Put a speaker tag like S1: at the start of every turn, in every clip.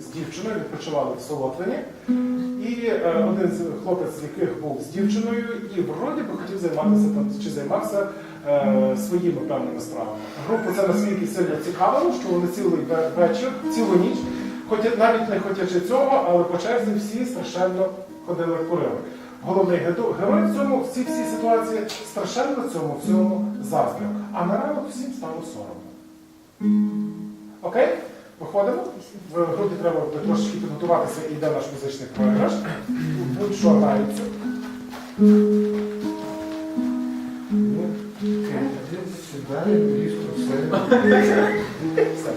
S1: з дівчиною, відпочивали в Солотвині. І е, один з хлопець, з яких був з дівчиною, і вроді би хотів займатися там чи займався е, своїми певними справами. Групу це настільки сильно цікавило, що вони цілий вечір, цілу ніч, хоч навіть не хотячи цього, але по черзі всі страшенно ходили курили. Головний герой в цьому, в цій всій ситуації страшенно цьому всьому заздрив. А на ранок всім стало соромно. Окей? Виходимо. В групі треба буде трошечки підготуватися і йде наш музичний програш. Будь-що грається. Все.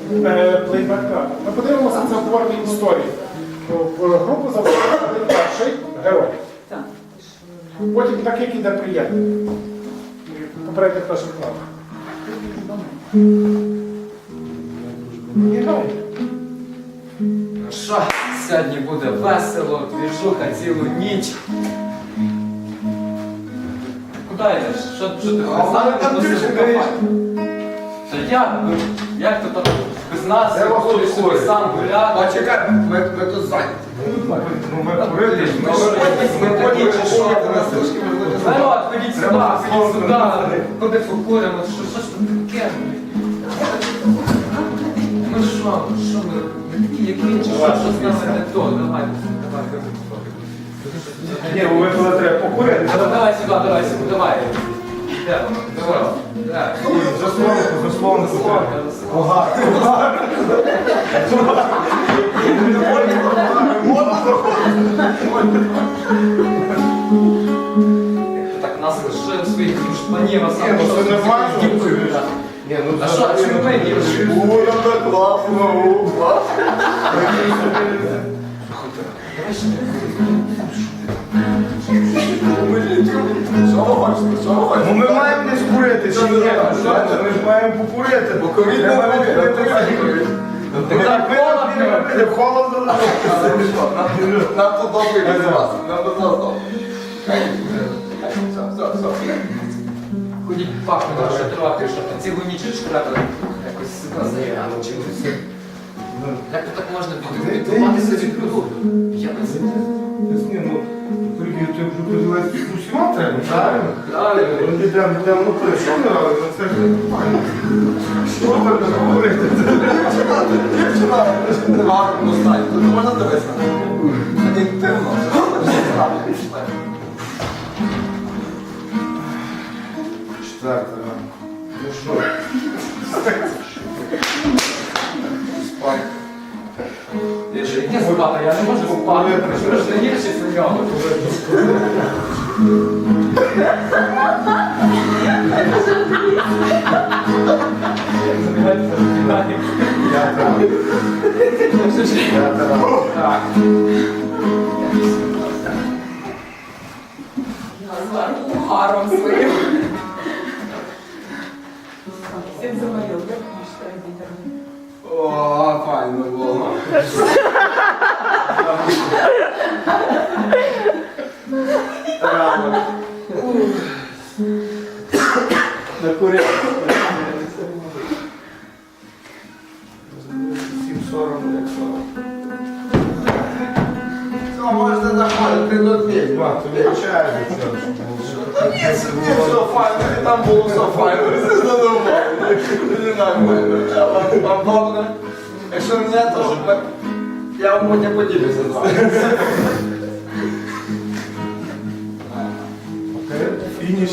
S1: Плейбек театр. Ми подивимося це в формі історії. В групу завжди перший герой. Потім так, як іде приємно. Попередніх наших планах.
S2: Ну що, сьогодні буде весело, двіжуха цілу ніч. Куди йдеш? Що, що ти
S3: А в мене там
S2: носиш
S3: дівчинка.
S2: Та як? Ну, Як ти там без нас
S3: Я вас
S2: ходиш собі сам гуляти?
S3: А чекай, ми, ми тут зайняті.
S4: Ну, ми курили,
S2: Ми ж
S3: Ми
S2: ми
S3: потім шукати на служки, ми будемо
S2: Народ, ходіть сюди, ходіть сюди, ходи покуримо, що, що ж тут що, ми, ми такі, як інші, що, з нами не то, давай, давай,
S4: Ні, бо ви коли треба покурити,
S2: давай, давай сюди, давай сюди, давай. Йдемо, давай, давай.
S4: заслонку, заслонку.
S2: Заслонка,
S4: Ага, ага.
S2: Так нас лишив своїх душманів, а
S4: Ні,
S2: сам
S4: ну це нормально. Ні, ну
S2: А що, ми ні?
S3: Ой, там так класно, о, класно. Ви ви?
S4: Ну ми маємо десь курити, чи ні? Ми ж маємо покурити.
S3: Бо ковід не не буде.
S4: Ну, так ви нам не холодно.
S3: Нам тут добре без вас. Нам тут добре. Все, все, все.
S2: Ходіть пахне що трохи, що ти цілу ніч ж якось себе заявити чимось. Як то так можна підготуватися від продукту? Я не знаю.
S4: Ну, Сергій, ти вже подивилась, усіма треба, правильно?
S2: Правильно.
S4: Ну, йдемо, йдемо, ну, прийшов, ну, це ж нормально. Що там говорити?
S3: Дівчина, дівчина, не гарно стань. Тут можна дивитися. Інтимно.
S4: Четверте, ну що? Спать.
S2: Я ж яке спати, я не можу спати. Ви ж не гірші за нього.
S4: Я там, я там.
S2: Так.
S3: Рано.
S4: Накурив. Всім соромно, як соромно.
S3: Все, можете заходити до пів.
S4: Два, тобі чаю
S3: Та ні, собі все файно, і там було все файно, все нормально. Не нормально. А вам- Вам добре? Якщо не, то я вам потім поділюся з вами.
S4: Фініш.